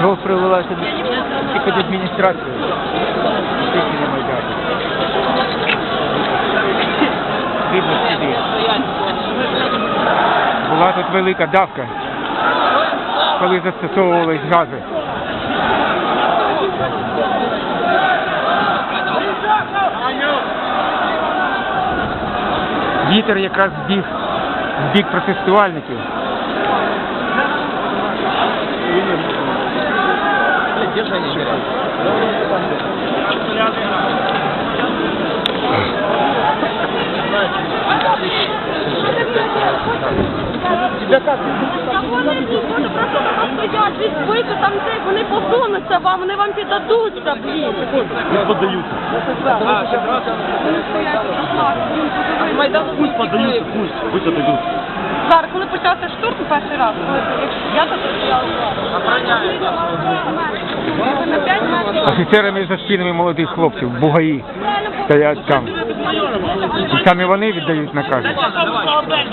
Кров пролилася і під адміністрацію. Тільки на Майдані. Видно сюди. Була тут велика давка, коли застосовувались гази. Вітер якраз збіг в бік протестувальників. Вони вони просто там стоять, відбити там цей, вони посунуться вам, вони вам піддадуться, блін. Пусть поддаются. Майдан Пусть поддаются, пусть. Пусть отойдут. Зараз, коли почався штурм перший раз, коли я тут стояла. На 5 метрів. Офіцерами за спинами молодих хлопців, бугаї, стоять там. І саме вони віддають накази. Там майора, дай